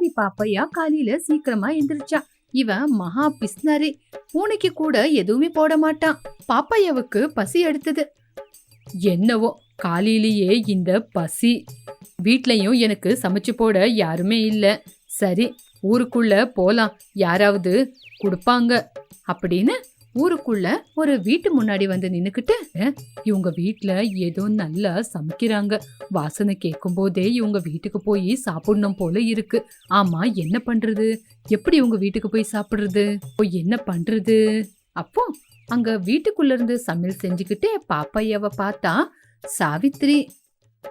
பிஸ்னாரி பாப்பையா காலையில சீக்கிரமா எந்திரிச்சா. இவன் மகா பிஸ்னரி. பூனைக்கு கூட எதுவுமே போட மாட்டான் பாப்பையாவுக்கு பசி எடுத்தது. என்னவோ காலையிலேயே இந்த பசி. வீட்லயும் எனக்கு சமைச்சு போட யாருமே இல்ல. சரி ஊருக்குள்ள போலாம். யாராவது கொடுப்பாங்க. அப்படின்னு ஊருக்குள்ள ஒரு வீட்டு முன்னாடி வந்து நின்னுக்கிட்டு இவங்க வீட்டுல ஏதோ நல்லா சமைக்கிறாங்க. வாசனை கேட்கும் போதே இவங்க வீட்டுக்கு போய் சாப்பிடணும் போல இருக்கு. ஆமா என்ன பண்றது? எப்படி இவங்க வீட்டுக்கு போய் சாப்பிடுறது? ஓ, என்ன பண்றது? அப்போ அங்க வீட்டுக்குள்ள இருந்து சமையல் செஞ்சுக்கிட்டே பாப்பையாவ பார்த்தா சாவித்ரி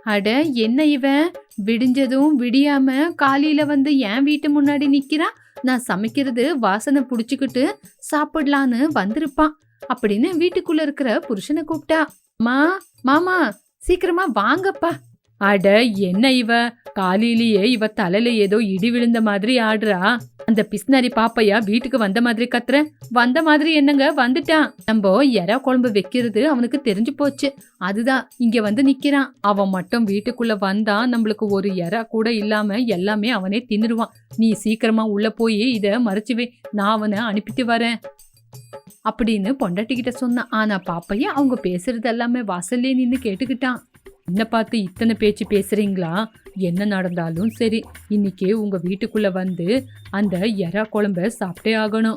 அட என்ன இவன்? விடிஞ்சதும் விடியாம காலையில வந்து என் வீட்டு முன்னாடி நிக்கிறான் நான் சமைக்கிறது வாசனை புடிச்சுக்கிட்டு சாப்பிடலான்னு வந்திருப்பான் அப்படின்னு வீட்டுக்குள்ள இருக்கிற புருஷனை கூப்பிட்டா மா மாமா சீக்கிரமா வாங்கப்பா. அட என்ன இவ? காலையிலேயே இவ தலையில ஏதோ இடி விழுந்த மாதிரி ஆடுறா. அந்த பிஸ்னரி பாப்பையா வீட்டுக்கு வந்த மாதிரி கத்துற? வந்த மாதிரி என்னங்க? வந்துட்டான். நம்ம எறா குழம்பு வைக்கிறது அவனுக்கு தெரிஞ்சு போச்சு. அதுதான் இங்க வந்து நிக்கிறான். அவன் மட்டும் வீட்டுக்குள்ள வந்தா நம்மளுக்கு ஒரு எறா கூட இல்லாம எல்லாமே அவனே தின்னுருவான். நீ சீக்கிரமா உள்ள போய் இத மறைச்சுவே நான் அவனை அனுப்பிட்டு வரேன். அப்படின்னு பொண்டாட்டிக்கிட்ட சொன்னான். ஆனா பாப்பையா அவங்க பேசுறது எல்லாமே வாசல்லே நின்று கேட்டுக்கிட்டான். என்ன பார்த்து இத்தனை பேச்சு பேசுறீங்களா? என்ன நடந்தாலும் சரி. இன்னைக்கு உங்க வீட்டுக்குள்ள வந்து அந்த எறா குழம்ப சாப்பிட்டே ஆகணும்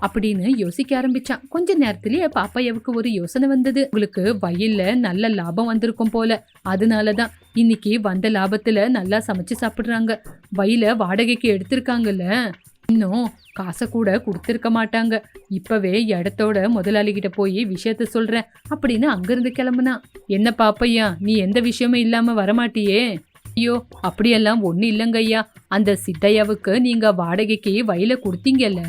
அப்படின்னு யோசிக்க ஆரம்பிச்சான். கொஞ்ச நேரத்திலேயே பாப்பையாவுக்கு ஒரு யோசனை வந்தது. உங்களுக்கு வயல்ல நல்ல லாபம் வந்திருக்கும் போல. அதனாலதான் இன்னைக்கு வந்த லாபத்துல நல்லா சமைச்சு சாப்பிடுறாங்க. வயல வாடகைக்கு எடுத்திருக்காங்கல்ல. இன்னும் காசை கூட கொடுத்துருக்க மாட்டாங்க. இப்பவே இடத்தோட முதலாளிகிட்ட போய் விஷயத்த சொல்றேன் அப்படின்னு அங்கிருந்து கிளம்புனா. என்ன பாப்பையா நீ எந்த விஷயமும் இல்லாம வரமாட்டியே? ஐயோ அப்படியெல்லாம் ஒன்றும் இல்லைங்க ஐயா. அந்த சித்தையாவுக்கு நீங்கள் வாடகைக்கு வயலை கொடுத்தீங்கல்ல?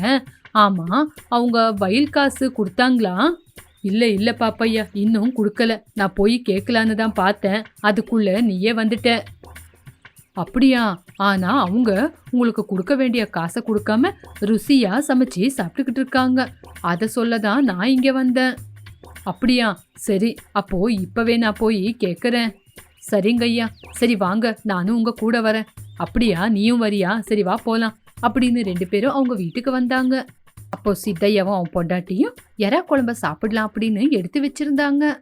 ஆமாம் அவங்க வயல் காசு கொடுத்தாங்களா? இல்லை இல்லை பாப்பையா இன்னும் கொடுக்கல. நான் போய் கேட்கலான்னு தான் பார்த்தேன். அதுக்குள்ளே நீயே வந்துட்ட. அப்படியா? ஆனா அவங்க உங்களுக்கு கொடுக்க வேண்டிய காசை கொடுக்காம ருசியா சமைச்சு சாப்பிட்டுக்கிட்டு இருக்காங்க. அதை சொல்ல தான் நான் இங்க வந்தேன். அப்படியா? சரி அப்போ இப்பவே நான் போய் கேட்குறேன் சரிங்க ஐயா. சரி வாங்க. நானும் உங்க கூட வரேன். அப்படியா? நீயும் வரியா? சரி வா போலாம். அப்படின்னு ரெண்டு பேரும் அவங்க வீட்டுக்கு வந்தாங்க. அப்போ சித்தையாவும் அவன் பொண்டாட்டியும் எறா குழம்ப சாப்பிடலாம் அப்படின்னு எடுத்து வச்சிருந்தாங்க.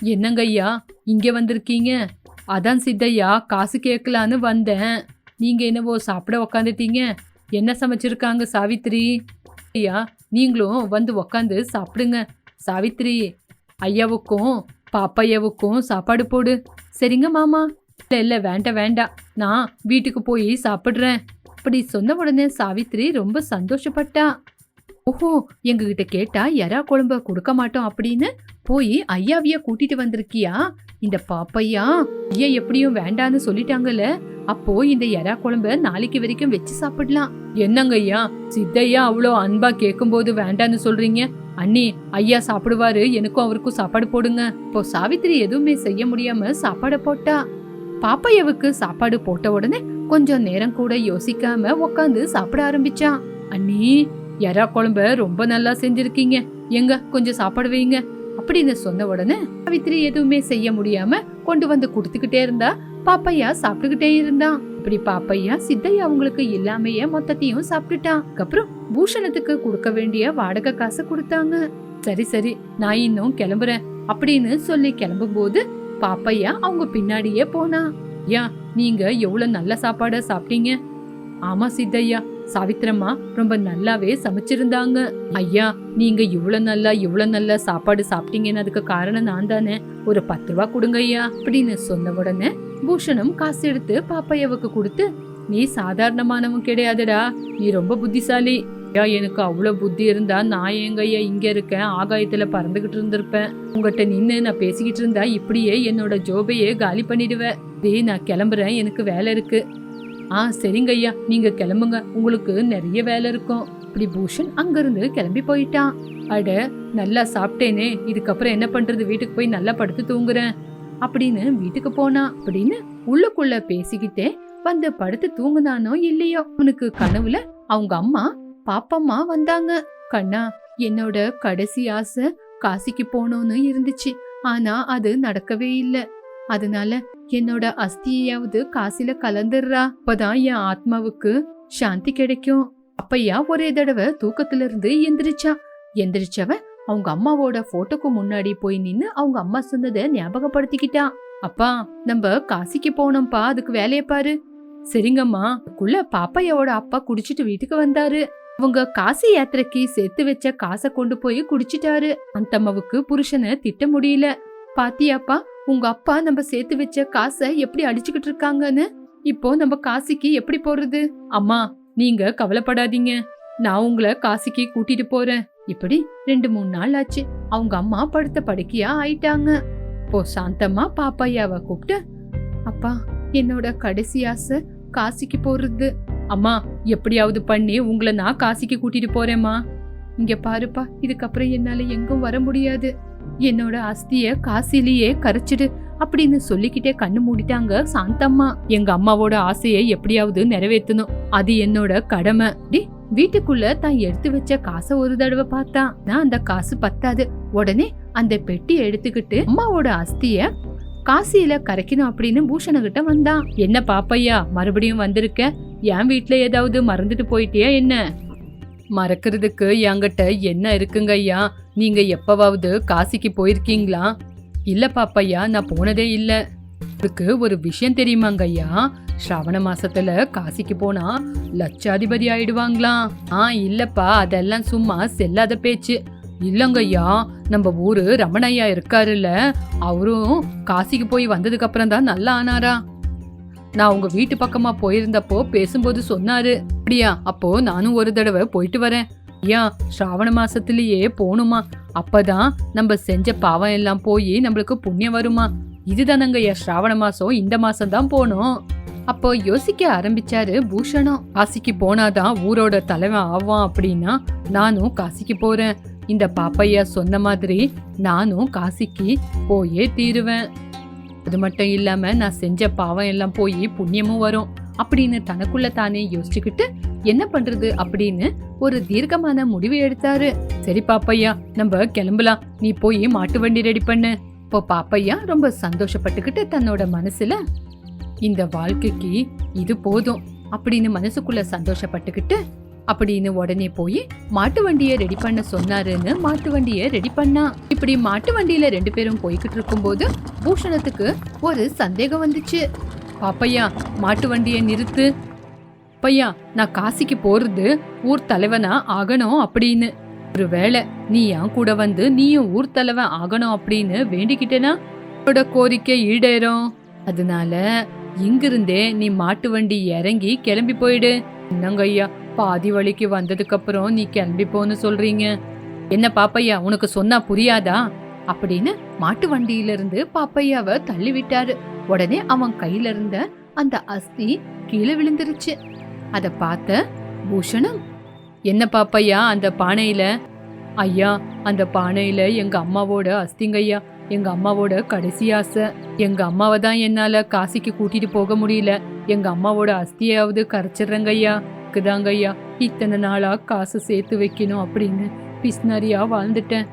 என்னங்க ஐயா? இங்க வந்திருக்கீங்க? அதான் சித்தையா காசு கேட்கலான்னு வந்தேன். நீங்கள் என்னவோ சாப்பிட உக்காந்துட்டீங்க. என்ன சமைச்சிருக்காங்க சாவித்ரி ஐயா நீங்களும் வந்து உக்காந்து சாப்பிடுங்க. சாவித்ரி ஐயாவுக்கும் பாப்பையாவுக்கும் சாப்பாடு போடு. சரிங்க மாமா. இல்லை இல்லை வேண்டாம் வேண்டாம். நான் வீட்டுக்கு போய் சாப்பிட்றேன். அப்படி சொன்ன உடனே சாவித்ரி ரொம்ப சந்தோஷப்பட்டா. ஓஹோ எங்ககிட்ட கேட்டா எறா குழம்ப கொடுக்க மாட்டோம் அப்படின்னு போய் ஐயாவிய கூட்டிட்டு வந்திருக்கியா? இந்த பாப்பையா? ஐயா எப்படியும் வேண்டான்னு சொல்லிட்டாங்கல்ல. அப்போ இந்த எறா குழம்ப நாளைக்கு வரைக்கும் வச்சு சாப்பிடலாம். என்னங்க ஐயா? சித்தையா அவ்வளோ அன்பா கேட்கும்போது வேண்டான்னு சொல்றீங்க. அண்ணி ஐயா சாப்பிடுவாரு எனக்கும் அவருக்கும் சாப்பாடு போடுங்க. இப்போ சாவித்திரி எதுவுமே செய்ய முடியாம சாப்பாடு போட்டா. பாப்பையாவுக்கு சாப்பாடு போட்ட உடனே கொஞ்சம் நேரம் கூட யோசிக்காம உக்காந்து சாப்பிட ஆரம்பிச்சான். அண்ணி எறா குழம்ப ரொம்ப நல்லா செஞ்சிருக்கீங்க. எங்க கொஞ்சம் சாப்பாடு வைங்க அப்படின்னு சொன்ன உடனே சாவித்திரி எதுவுமே செய்ய முடியாம கொண்டு வந்து கொடுத்துக்கிட்டே இருந்தா பாப்பையா சாப்பிட்டுக்கிட்டே இருந்தான். இப்படி பாப்பையா சித்தையா அவங்களுக்கு இல்லாமையே மொத்தத்தையும் சாப்பிட்டுட்டான் அப்புறம் பூஷணத்துக்கு கொடுக்க வேண்டிய வாடகை காசு கொடுத்தாங்க. சரி சரி நான் இன்னும் கிளம்புறேன் அப்படின்னு சொல்லி கிளம்பும் போது பாப்பையா அவங்க பின்னாடியே போனா. ஐயா நீங்க எவ்வளவு நல்ல சாப்பாட சாப்பிட்டீங்க? ஆமா சித்தையா சாவித்திரம்மா ரொம்ப நல்லாவே சமைச்சிருந்தாங்க. ஐயா நீங்க இவ்வளவு நல்லா இவ்வளவு நல்லா சாப்பாடு சாப்பிட்டீங்கன்னு அதுக்கு காரணம் நான் தானே. ஒரு பத்து ரூபா கொடுங்க ஐயா அப்படின்னு சொன்ன உடனே பூஷணம் காசு எடுத்து பாப்பையாவுக்கு கொடுத்து நீ சாதாரணமானவன் கிடையாதுடா நீ ரொம்ப புத்திசாலி. ஐயா எனக்கு அவ்வளவு புத்தி இருந்தா நான் எங்க ஐயா இங்க இருக்கேன் ஆகாயத்துல பறந்துகிட்டு இருந்திருப்பேன். உங்ககிட்ட நின்னு நான் பேசிக்கிட்டு இருந்தா இப்படியே என்னோட ஜோபையே காலி பண்ணிடுவேன் நான் கிளம்புறேன் எனக்கு வேலை இருக்கு. ஆ சரிங்க ஐயா. நீங்க கிளம்புங்க. உங்களுக்கு நிறைய வேலை இருக்கும். இப்படி பூஷன் அங்கிருந்து கிளம்பி போயிட்டான். அட நல்லா சாப்பிட்டேனே. இதுக்கப்புறம் என்ன பண்றது? வீட்டுக்கு போய் நல்லா படுத்து தூங்குறேன். அப்படின்னு வீட்டுக்கு போனா. அப்படின்னு உள்ளுக்குள்ள பேசிக்கிட்டே வந்து படுத்து தூங்குனானோ இல்லையோ? அவனுக்கு கனவுல அவங்க அம்மா பாப்பம்மா வந்தாங்க. கண்ணா என்னோட கடைசி ஆசை காசிக்கு போனோன்னு இருந்துச்சு. ஆனா அது நடக்கவே இல்லை. அதனால என்னோட அஸ்தியையாவது காசில கலந்துடுறா. அப்பதான் என் ஆத்மாவுக்கு சாந்தி கிடைக்கும். அப்பையா ஒரே தடவை தூக்கத்துல இருந்து எந்திரிச்சா. எந்திரிச்சவ அவங்க அம்மாவோட போட்டோக்கு முன்னாடி போய் நின்னு அவங்க அம்மா சொன்னதை ஞாபகப்படுத்திக்கிட்டா. அப்பா நம்ம காசிக்கு போனோம்ப்பா அதுக்கு வேலைய பாரு. சரிங்கம்மா அதுக்குள்ள பாப்பையோட அப்பா குடிச்சிட்டு வீட்டுக்கு வந்தாரு. அவங்க காசி யாத்திரைக்கு சேர்த்து வச்ச காசை கொண்டு போய் குடிச்சிட்டாரு. அந்தம்மாவுக்கு புருஷனை திட்ட முடியல. பாத்தியாப்பா உங்க அப்பா நம்ம சேர்த்து வச்ச காசை எப்படி அடிச்சுக்கிட்டு இருக்காங்கன்னு? இப்போ நம்ம காசிக்கு எப்படி போறது? அம்மா நீங்க கவலைப்படாதீங்க. நான் உங்களை காசிக்கு கூட்டிட்டு போறேன். இப்படி ரெண்டு மூணு நாள் ஆச்சு. அவங்க அம்மா படுத்த படுக்கையா ஆயிட்டாங்க. இப்போ சாந்தம்மா பாப்பாயாவை கூப்பிட்டு அப்பா என்னோட கடைசி ஆசை காசிக்கு போறது. அம்மா எப்படியாவது பண்ணி உங்களை நான் காசிக்கு கூட்டிட்டு போறேம்மா. இங்க பாருப்பா இதுக்கப்புறம் என்னால எங்கும் வர முடியாது. என்னோட அஸ்திய காசிலேயே கரைச்சிடு அப்படின்னு சொல்லிக்கிட்டே கண்ணு மூடிட்டாங்க சாந்தம்மா. எங்க அம்மாவோட ஆசையை எப்படியாவது நிறைவேற்றணும். அது என்னோட கடமை. டி வீட்டுக்குள்ள தான் எடுத்து வச்ச காசை ஒரு தடவை பார்த்தா நான் அந்த காசு பத்தாது. உடனே அந்த பெட்டி எடுத்துக்கிட்டு அம்மாவோட அஸ்திய காசியில கரைக்கணும் அப்படின்னு பூஷணகிட்ட வந்தான். என்ன பாப்பையா மறுபடியும் வந்திருக்க? என் வீட்டுல ஏதாவது மறந்துட்டு போயிட்டியா என்ன? மறக்கிறதுக்கு என்கிட்ட என்ன இருக்குங்க ஐயா நீங்க எப்பவாவது காசிக்கு போயிருக்கீங்களா? இல்ல பாப்பையா நான் போனதே இல்ல. அதுக்கு ஒரு விஷயம் தெரியுமாங்க ஐயா? ஸ்ராவண மாசத்துல காசிக்கு போனா லட்சாதிபதி ஆயிடுவாங்களாம். ஆ இல்லப்பா அதெல்லாம் சும்மா செல்லாத பேச்சு. இல்லங்கய்யா நம்ம ஊரு ரமணையா இருக்காருல்ல. அவரும் காசிக்கு போய் வந்ததுக்கு அப்புறம் தான் நல்லா ஆனாரா? நான் உங்க வீட்டு பக்கமா போயிருந்தப்போ பேசும்போது சொன்னாரு. அப்படியா அப்போ நானும் ஒரு தடவை போயிட்டு வரேன். ஐயா ஸ்ராவண மாசத்திலேயே போகணுமா அப்பதான் நம்ம செஞ்ச பாவம் எல்லாம் போய் நம்மளுக்கு புண்ணியம் வருமா? இதுதானங்க ஐயா ஸ்ராவண மாசம். இந்த மாசம் தான் போனோம். அப்போ யோசிக்க ஆரம்பிச்சாரு பூஷணம். காசிக்கு போனாதான் ஊரோட தலைவன் ஆவான் அப்படின்னா நானும் காசிக்கு போறேன். இந்த பாப்பையா சொன்ன மாதிரி நானும் காசிக்கு போயே தீருவேன். அது மட்டும் இல்லாம நான் செஞ்ச பாவம் எல்லாம் போய் புண்ணியமும் வரும். அப்படின்னு தனக்குள்ள தானே யோசிச்சுக்கிட்டு என்ன பண்றது அப்படின்னு ஒரு தீர்க்கமான முடிவு எடுத்தாரு. சரி பாப்பையா நம்ம கிளம்பலாம். நீ போய் மாட்டு வண்டி ரெடி பண்ணு. இப்போ பாப்பையா ரொம்ப சந்தோஷப்பட்டுக்கிட்டு தன்னோட மனசுல இந்த வாழ்க்கைக்கு இது போதும் அப்படின்னு மனசுக்குள்ள சந்தோஷப்பட்டுக்கிட்டு அப்படின்னு உடனே போய் மாட்டு வண்டியை ரெடி பண்ண சொன்னாருன்னு மாட்டு வண்டியை ரெடி பண்ணா. இப்படி மாட்டு வண்டியில ரெண்டு பேரும் போய்கிட்டு இருக்கும்போது பூஷணத்துக்கு ஒரு சந்தேகம் வந்துச்சு. பாப்பையா மாட்டு வண்டியை நிறுத்து. பையா நான் காசிக்கு போறது ஊர் தலைவனா ஆகணும் அப்படின்னு. ஒருவேளை நீ என் கூட வந்து நீயும் ஊர் தலைவன் ஆகணும் அப்படின்னு வேண்டிக்கிட்டேனா? உன்னோட கோரிக்கை ஈடேறும். அதனால இங்கிருந்தே நீ மாட்டு வண்டி இறங்கி கிளம்பி போயிடு. என்னங்க ஐயா பாதி வழிக்கு வந்ததுக்கு அப்புறம் நீ கிளம்பி போன்னு சொல்றீங்க? என்ன பாப்பையா உனக்கு சொன்னா புரியாதா? அப்படின்னு மாட்டு வண்டியில இருந்து பாப்பையாவை தள்ளி விட்டாரு உடனே அவன் கையில இருந்த அந்த அஸ்தி கீழே விழுந்துருச்சு. அத பார்த்த பூஷணம் என்ன பாப்பையா அந்த பானையில? ஐயா அந்த பானையில எங்க அம்மாவோட அஸ்திங்கய்யா எங்க அம்மாவோட கடைசி ஆசை. எங்க அம்மாவை தான் என்னால காசிக்கு கூட்டிட்டு போக முடியல. எங்க அம்மாவோட அஸ்தியாவது கரைச்சிடுறேங்க ஐயா இருக்குதாங்க ஐயா இத்தனை நாளா காசு சேர்த்து வைக்கணும் அப்படின்னு பிஸ்னரியா வாழ்ந்துட்டேன்.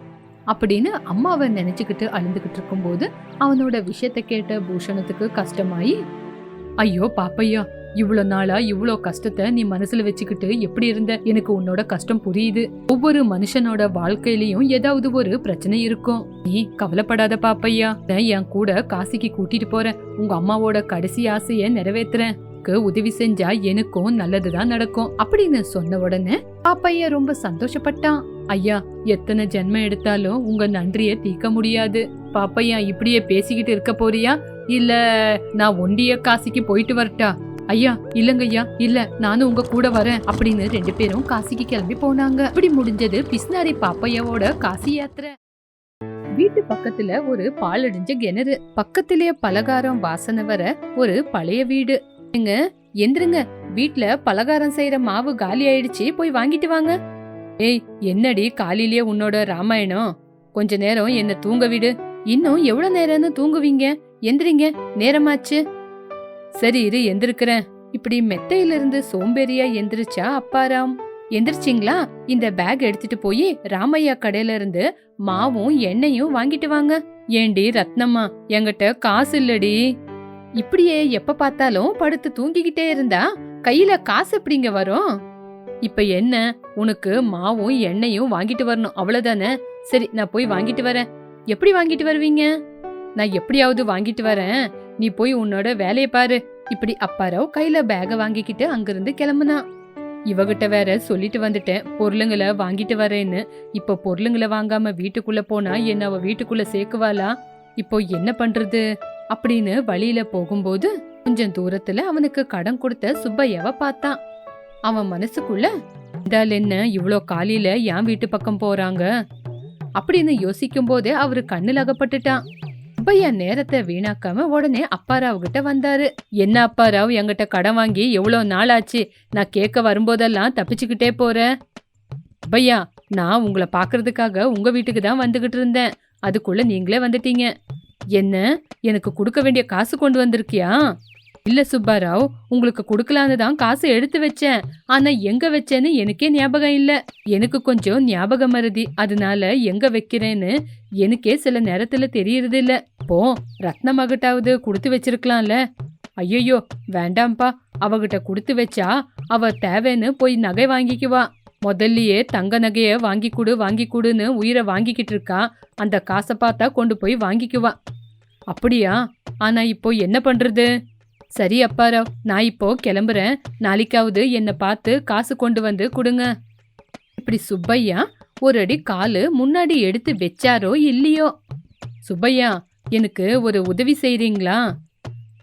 அப்படின்னு அம்மாவை நினைச்சுக்கிட்டு அழுந்துக்கிட்டு இருக்கும்போது அவனோட விஷயத்த கேட்ட பூஷணத்துக்கு கஷ்டமாயி ஐயோ பாப்பையா இவ்வளோ நாளா இவ்வளோ கஷ்டத்தை நீ மனசுல வச்சுக்கிட்டு எப்படி இருந்த? எனக்கு உன்னோட கஷ்டம் புரியுது. ஒவ்வொரு மனுஷனோட வாழ்க்கையிலயும் ஏதாவது ஒரு பிரச்சனை இருக்கும். நீ கவலைப்படாத பாப்பையா. நான் என் கூட காசிக்கு கூட்டிட்டு போறேன். உங்க அம்மாவோட கடைசி ஆசைய நிறைவேத்துறேன். உதவி செஞ்சா எனக்கும் நல்லதுதான் நடக்கும். அப்படின்னு சொன்ன உடனே பாப்பையா ரொம்ப சந்தோஷப்பட்டான். ஐயா எத்தனை ஜென்மம் எடுத்தாலும் உங்க நன்றியை தீர்க்க முடியாது. பாப்பையா இப்படியே பேசிக்கிட்டு இருக்க போறியா? இல்ல நான் ஒண்டிய காசிக்கு போயிட்டு வரட்டா? ஐயா இல்லங்கய்யா இல்ல நானும் உங்க கூட வரேன் அப்படின்னு ரெண்டு பேரும் காசிக்கு கிளம்பி போனாங்க. இப்படி முடிஞ்சது பிஸ்னாரி பாப்பையாவோட காசி யாத்திரை. வீட்டு பக்கத்துல ஒரு பாலடைஞ்ச கிணறு. பக்கத்திலே பலகாரம் வாசனை வர ஒரு பழைய வீடு. எங்க எந்திருங்க வீட்டுல பலகாரம் செய்யற மாவு காலி ஆயிடுச்சு போய் வாங்கிட்டு வாங்க. ஏய் என்னடி காலையிலேயே உன்னோட ராமாயணம்? கொஞ்ச நேரம் என்ன தூங்க விடு. இன்னும் எவ்வளவு நேரம்னு தூங்குவீங்க? எந்திரிங்க நேரமாச்சு. சரி இரு எந்திருக்கிறேன். இப்படி மெத்தையில இருந்து சோம்பேறியா எந்திரிச்சா அப்பாராம் எந்திரிச்சிங்களா? இந்த பேக் எடுத்துட்டு போய் ராமையா கடையில இருந்து மாவும் எண்ணெயும் வாங்கிட்டு வாங்க. ஏண்டி ரத்னம்மா என்கிட்ட காசு இல்லடி. இப்படியே எப்ப பார்த்தாலும் படுத்து தூங்கிக்கிட்டே இருந்தா? கையில காசு எப்படிங்க வரும்? இப்ப என்ன? உனக்கு மாவும் எண்ணெயும் வாங்கிட்டு வரணும். அவ்வளவுதானே? சரி நான் போய் வாங்கிட்டு வரேன். எப்படி வாங்கிட்டு வருவீங்க? நான் எப்படியாவது வாங்கிட்டு வரேன். நீ போய் உன்னோட வேலைய பாரு. இப்படி அப்பாராவ் கையில பேக வாங்கிக்கிட்டு அங்கிருந்து கிளம்புனா. இவகிட்ட வேற சொல்லிட்டு வந்துட்டேன். பொருளுங்களை வாங்கிட்டு வரேன்னு. இப்போ பொருளுங்களை வாங்காம வீட்டுக்குள்ள போனா என்ன அவ வீட்டுக்குள்ள சேர்க்குவாளா? இப்போ என்ன பண்றது? அப்படின்னு வழியில போகும்போது கொஞ்சம் தூரத்துல அவனுக்கு கடன் கொடுத்த சுப்பையாவ பார்த்தான். அவன் மனசுக்குள்ள இதால் என்ன இவ்வளோ காலையில என் வீட்டு பக்கம் போறாங்க? அப்படின்னு யோசிக்கும் போதே அவரு கண்ணில் அகப்பட்டுட்டான். சுப்பையா நேரத்தை வீணாக்காம உடனே அப்பாராவ் கிட்ட வந்தாரு. என்ன அப்பாராவ் என்கிட்ட கடன் வாங்கி எவ்வளோ நாள் ஆச்சு நான் கேட்க வரும்போதெல்லாம் தப்பிச்சுக்கிட்டே போறேன். சுப்பையா நான் உங்களை பார்க்கறதுக்காக உங்க வீட்டுக்கு தான் வந்துகிட்டு இருந்தேன். அதுக்குள்ள நீங்களே வந்துட்டீங்க. என்ன எனக்கு கொடுக்க வேண்டிய காசு கொண்டு வந்திருக்கியா? இல்ல சுப்பாராவ் உங்களுக்கு கொடுக்கலான்னு தான் காசு எடுத்து வச்சேன். ஆனா எங்க வச்சேன்னு எனக்கே ஞாபகம் இல்ல. எனக்கு கொஞ்சம் ஞாபகம் மருதி அதனால எங்க வைக்கிறேன்னு எனக்கே சில நேரத்துல தெரியறது இல்ல போ ரத்ன மகட்டாவது கொடுத்து வச்சிருக்கலாம்ல. ஐயோ வேண்டாம்ப்பா. அவகிட்ட கொடுத்து வச்சா அவ தேவைன்னு போய் நகை வாங்கிக்குவா. முதல்லயே தங்க நகைய வாங்கி கொடு வாங்கி கொடுன்னு உயிரை வாங்கிக்கிட்டு இருக்கா. அந்த காசை பார்த்தா கொண்டு போய் வாங்கிக்குவா. அப்படியா? ஆனா இப்போ என்ன பண்றது? சரி அப்பாராவ் நான் இப்போ கிளம்புறேன். நாளைக்காவது என்னை பார்த்து காசு கொண்டு வந்து கொடுங்க. இப்படி சுப்பையா ஒரு அடி காலு முன்னாடி எடுத்து வச்சாரோ இல்லையோ? சுப்பையா எனக்கு ஒரு உதவி செய்றீங்களா?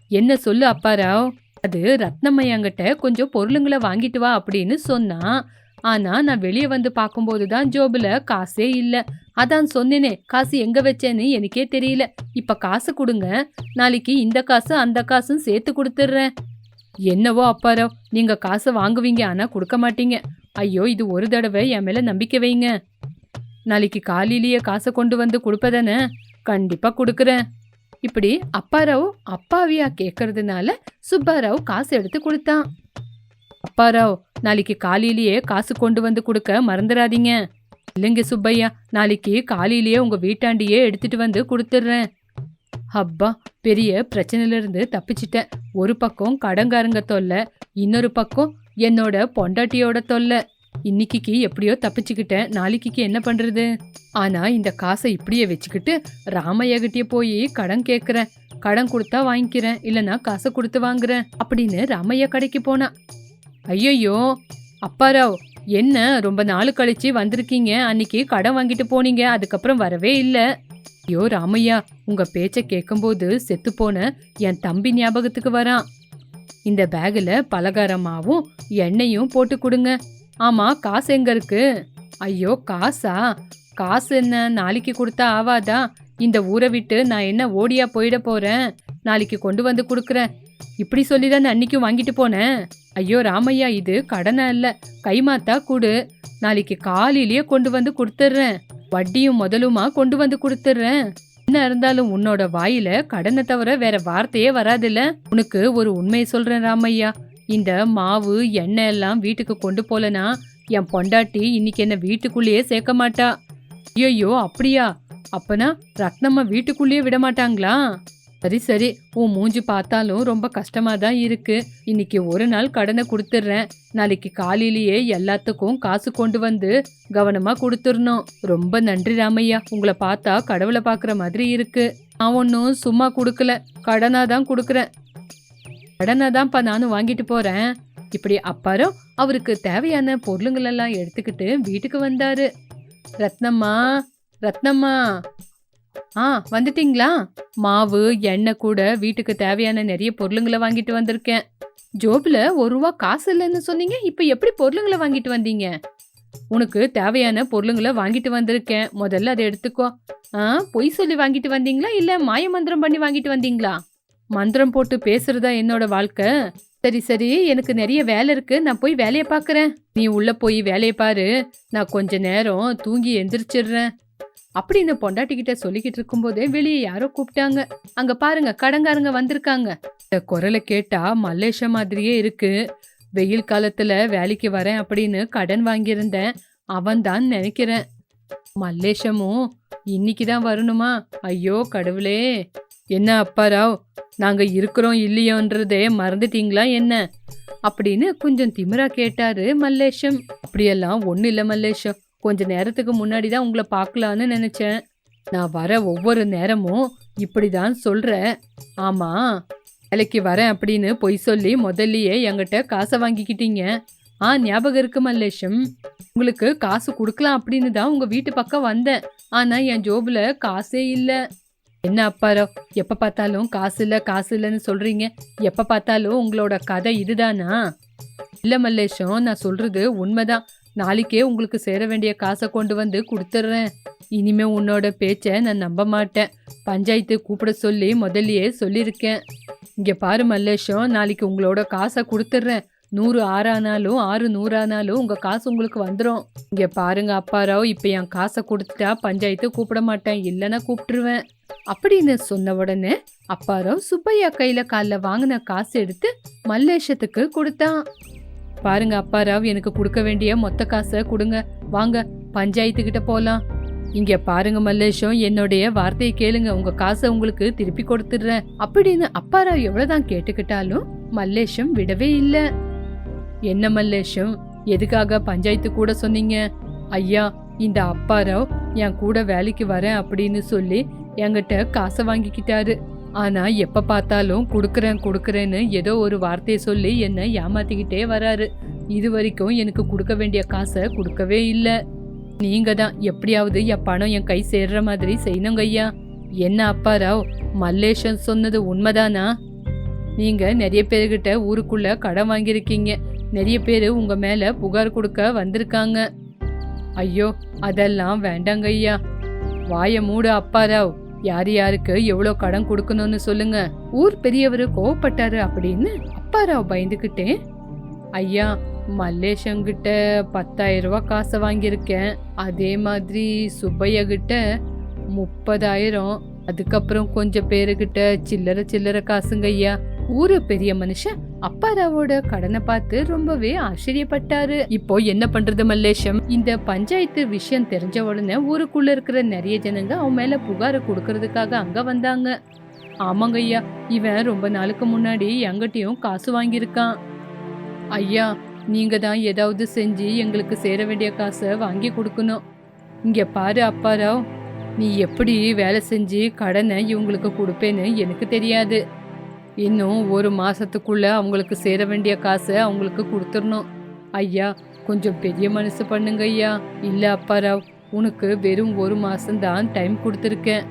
என்ன சொல்லு அப்பாராவ். அது ரத்னம்மையாங்கிட்ட கொஞ்சம் பொருளுங்களை வாங்கிட்டு வா அப்படின்னு சொன்னா. ஆனா நான் வெளியே வந்து பார்க்கும்போது தான் ஜோபுல காசே இல்ல. அதான் சொன்னேனே காசு எங்க வச்சேன்னு எனக்கே தெரியல. இப்ப காசு கொடுங்க. நாளைக்கு இந்த காசு அந்த காசும் சேர்த்து கொடுத்துட்றேன் என்னவோ அப்பாரோ நீங்க காசை வாங்குவீங்க ஆனா கொடுக்க மாட்டீங்க. ஐயோ இது ஒரு தடவை என் மேல நம்பிக்கை வைங்க. நாளைக்கு காலையிலேயே காசை கொண்டு வந்து கொடுப்பதானே? கண்டிப்பா கொடுக்குறேன். இப்படி அப்பாராவ் அப்பாவியா கேட்கறதுனால சுப்பாராவ் காசு எடுத்து கொடுத்தான். அப்பாராவ் நாளைக்கு காலையிலேயே காசு கொண்டு வந்து கொடுக்க மறந்துடாதீங்க இல்லைங்க சுப்பையா நாளைக்கு காலையிலேயே உங்க வீட்டாண்டியே எடுத்துட்டு வந்து கொடுத்துட்றேன். அப்பா பெரிய பிரச்சனையில இருந்து தப்பிச்சிட்டேன். ஒரு பக்கம் கடங்காரங்க தொல்லை இன்னொரு பக்கம் என்னோட பொண்டாட்டியோட தொல்லை. இன்னைக்கு எப்படியோ தப்பிச்சுக்கிட்டேன். நாளைக்கு என்ன பண்றது? ஆனா இந்த காசை இப்படியே வச்சுக்கிட்டு ராமையா கிட்டே போய் கடன் கேட்கறேன் கடன் கொடுத்தா வாங்கிக்கிறேன். இல்லைன்னா காசை கொடுத்து வாங்குறேன். அப்படின்னு ராமையா கடைக்கு போனா. ஐயையோ அப்பாராவ் என்ன ரொம்ப நாள் கழிச்சு வந்திருக்கீங்க? அன்னைக்கு கடன் வாங்கிட்டு போனீங்க அதுக்கப்புறம் வரவே இல்லை. ஐயோ ராமையா உங்க பேச்சை கேட்கும்போது செத்து போன என் தம்பி ஞாபகத்துக்கு வரான். இந்த பேக்கில் பலகாரமாவும் எண்ணெயும் போட்டு கொடுங்க. ஆமா காசு எங்க இருக்கு? ஐயோ காசா? காசு என்ன நாளைக்கு கொடுத்தா ஆவாதா? இந்த ஊரை விட்டு நான் என்ன ஓடியா போயிட போறேன்? நாளைக்கு கொண்டு வந்து கொடுக்குறேன். இப்படி சொல்லி தான் அன்னைக்கும் வாங்கிட்டு போனேன். ஐயோ ராமையா இது கடனை இல்ல. கைமாத்தா கூடு. நாளைக்கு காலையிலேயே கொண்டு வந்து கொடுத்துட்றேன். வட்டியும் முதலுமா கொண்டு வந்து கொடுத்துட்றேன். என்ன இருந்தாலும் உன்னோட வாயில கடனை தவிர வேற வார்த்தையே வராதுல்ல. உனக்கு ஒரு உண்மையை சொல்றேன் ராமையா. இந்த மாவு எண்ணெய் எல்லாம் வீட்டுக்கு கொண்டு போலனா என் பொண்டாட்டி இன்னைக்கு என்ன வீட்டுக்குள்ளேயே சேர்க்க மாட்டா. ஐயோ அப்படியா? அப்பனா ரத்னம்மா வீட்டுக்குள்ளேயே விட மாட்டாங்களா சரி சரி. உன் மூஞ்சி பார்த்தாலும் ரொம்ப கஷ்டமா தான் இருக்கு. இன்னைக்கு ஒரு நாள் கடனை கொடுத்துட்றேன். நாளைக்கு காலையிலேயே எல்லாத்துக்கும் காசு கொண்டு வந்து கவனமா கொடுத்துடணும். ரொம்ப நன்றி ராமையா. உங்களை பார்த்தா கடவுளை பார்க்குற மாதிரி இருக்கு. நான் ஒன்றும் சும்மா கொடுக்கல. கடனா தான் கொடுக்குறேன். கடனை தான்ப்பா நானும் வாங்கிட்டு போறேன். இப்படி அப்பாரம் அவருக்கு தேவையான பொருளுங்களெல்லாம் எடுத்துக்கிட்டு வீட்டுக்கு வந்தாரு. ரத்னம்மா ரத்னம்மா. ஆ வந்துட்டீங்களா? மாவு எண்ணெய் கூட வீட்டுக்கு தேவையான நிறைய பொருளுங்களை வாங்கிட்டு வந்திருக்கேன். ஜோப்ல ஒரு ரூபா காசு இல்லைன்னு சொன்னீங்க இப்போ எப்படி பொருளுங்களை வாங்கிட்டு வந்தீங்க? உனக்கு தேவையான பொருளுங்களை வாங்கிட்டு வந்திருக்கேன். முதல்ல அதை எடுத்துக்கோ. ஆ பொய் சொல்லி வாங்கிட்டு வந்தீங்களா? இல்லை மாய மந்திரம் பண்ணி வாங்கிட்டு வந்தீங்களா? மந்திரம் போட்டு பேசுறதா என்னோட வாழ்க்கை? சரி சரி எனக்கு நிறைய வேலை இருக்கு. நான் போய் வேலையை பார்க்குறேன். நீ உள்ள போய் வேலையை பாரு. நான் கொஞ்ச நேரம் தூங்கி எந்திரிச்சிடுறேன். அப்படின்னு பொண்டாட்டிக்கிட்ட சொல்லிக்கிட்டு இருக்கும்போதே வெளியே யாரோ கூப்பிட்டாங்க. அங்க பாருங்க கடங்காரங்க வந்திருக்காங்க. இந்த குரலை கேட்டா மல்லேஷ மாதிரியே இருக்கு. வெயில் காலத்துல வேலைக்கு வரேன் அப்படின்னு கடன் வாங்கியிருந்தேன். அவன் தான் நினைக்கிறேன். மல்லேஷமும் இன்னைக்கு தான் வரணுமா? ஐயோ கடவுளே. என்ன அப்பாராவ் நாங்க இருக்கிறோம் இல்லையோன்றதே மறந்துட்டீங்களா என்ன? அப்படின்னு கொஞ்சம் திமிரா கேட்டாரு மல்லேஷம். அப்படியெல்லாம் ஒன்றும் இல்லை மல்லேஷம். கொஞ்ச நேரத்துக்கு முன்னாடி தான் உங்களை பார்க்கலான்னு நினச்சேன். நான் வர ஒவ்வொரு நேரமும் இப்படி தான் சொல்கிறேன் ஆமாம் வேலைக்கு வரேன் அப்படின்னு பொய் சொல்லி முதல்லயே என்கிட்ட காசை வாங்கிக்கிட்டீங்க. ஆ ஞாபகம் இருக்கு மல்லேஷம். உங்களுக்கு காசு கொடுக்கலாம் அப்படின்னு தான் உங்கள் வீட்டு பக்கம் வந்தேன். ஆனால் என் ஜோபில் காசே இல்லை. என்ன அப்பாரோ எப்போ பார்த்தாலும் காசு இல்லை காசு இல்லைன்னு சொல்கிறீங்க எப்போ பார்த்தாலும் உங்களோட கதை இதுதானா? இல்லை மல்லேஷம் நான் சொல்கிறது உண்மைதான். நாளைக்கே உங்களுக்கு சேர வேண்டிய காசை கொண்டு வந்து கொடுத்துட்றேன் இனிமே உன்னோட பேச்சை நான் நம்ப மாட்டேன். பஞ்சாயத்து கூப்பிட சொல்லி முதல்லயே சொல்லியிருக்கேன். இங்கே பாரு மல்லேஷம் நாளைக்கு உங்களோட காசை கொடுத்துட்றேன் நூறு ஆறானாலும் ஆறு நூறானாலும் உங்கள் காசு உங்களுக்கு வந்துடும் இங்கே பாருங்க அப்பாராவ் இப்போ என் காசை கொடுத்துட்டா பஞ்சாயத்து கூப்பிட மாட்டேன். இல்லைன்னா கூப்பிட்டுருவேன். அப்படின்னு சொன்ன உடனே அப்பாராவ் சுப்பையா கையில் காலில் வாங்கின காசு எடுத்து மல்லேஷத்துக்கு கொடுத்தான். பாருங்க அப்பாராவ் எனக்கு கொடுக்க வேண்டிய மொத்த காசை கொடுங்க. வாங்க பஞ்சாயத்து கிட்ட போலாம். இங்க பாருங்க மல்லேஷம் என்னுடைய வார்த்தையை கேளுங்க. உங்க காசை உங்களுக்கு திருப்பி கொடுத்துடுறேன். அப்படின்னு அப்பாராவ் எவ்வளவுதான் கேட்டுக்கிட்டாலும் மல்லேஷம் விடவே இல்ல. என்ன மல்லேஷம்? எதுக்காக பஞ்சாயத்து கூட சொன்னீங்க? ஐயா இந்த அப்பாராவ் என் கூட வேலைக்கு வரேன் அப்படின்னு சொல்லி என்கிட்ட காசை வாங்கிக்கிட்டாரு. ஆனால் எப்போ பார்த்தாலும் கொடுக்குறேன் கொடுக்குறேன்னு ஏதோ ஒரு வார்த்தையை சொல்லி என்னை ஏமாத்திக்கிட்டே வராரு. இது வரைக்கும் எனக்கு கொடுக்க வேண்டிய காசை கொடுக்கவே இல்லை. நீங்க தான் எப்படியாவது என் பணம் என் கை சேர்ற மாதிரி செய்யணுங்க ஐயா. என்ன அப்பாராவ் மல்லேஷன் சொன்னது உண்மைதானா? நீங்க நிறைய பேர்கிட்ட ஊருக்குள்ள கடன் வாங்கியிருக்கீங்க. நிறைய பேர் உங்க மேல புகார் கொடுக்க வந்திருக்காங்க. ஐயோ அதெல்லாம் வேண்டாங்க ஐயா. வாய மூடு அப்பாராவ் யார் யாருக்கு எவ்வளோ கடன் கொடுக்கணும்னு சொல்லுங்க. ஊர் பெரியவர் கோவப்பட்டாரு அப்படின்னு அப்பாராவ் பயந்துக்கிட்டேன் ஐயா மல்லேஷங்கிட்ட பத்தாயிரம் ரூபா காசை வாங்கியிருக்கேன். அதே மாதிரி சுப்பையா கிட்ட முப்பதாயிரம். அதுக்கப்புறம் கொஞ்சம் பேருக்கிட்ட சில்லற சில்லற காசுங்க ஐயா. ஊரு பெரிய மனுஷன் அப்பாராவோட கடனை பார்த்து ரொம்பவே ஆச்சரியப்பட்டாரு. இப்போ என்ன பண்றது மல்லேஷம்? இந்த பஞ்சாயத்து விஷயம் தெரிஞ்ச உடனே ஊருக்குள்ள இருக்கிற நிறைய ஜனங்க அவன் மேல புகாரை கொடுக்கறதுக்காக அங்க வந்தாங்க. ஆமாங்க ஐயா இவன் ரொம்ப நாளுக்கு முன்னாடி எங்கிட்டயும் காசு வாங்கியிருக்கான். ஐயா நீங்க தான் ஏதாவது செஞ்சு எங்களுக்கு சேர வேண்டிய காசை வாங்கி கொடுக்கணும். இங்க பாரு அப்பாராவ் நீ எப்படி வேலை செஞ்சு கடனை இவங்களுக்கு கொடுப்பேன்னு எனக்கு தெரியாது. இன்னும் ஒரு மாதத்துக்குள்ளே அவங்களுக்கு சேர வேண்டிய காசை அவங்களுக்கு கொடுத்துடணும். ஐயா கொஞ்சம் பெரிய மனசு பண்ணுங்க ஐயா. இல்லை அப்பாராவ் உனக்கு வெறும் ஒரு மாதம்தான் டைம் கொடுத்துருக்கேன்.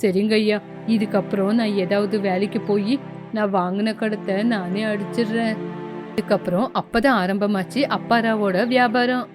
சரிங்க ஐயா இதுக்கப்புறம் நான் ஏதாவது வேலைக்கு போய் நான் வாங்கின கடத்தை நானே அடிச்சிடுறேன். இதுக்கப்புறம் அப்பதான் ஆரம்பமாச்சு அப்பாராவோட வியாபாரம்.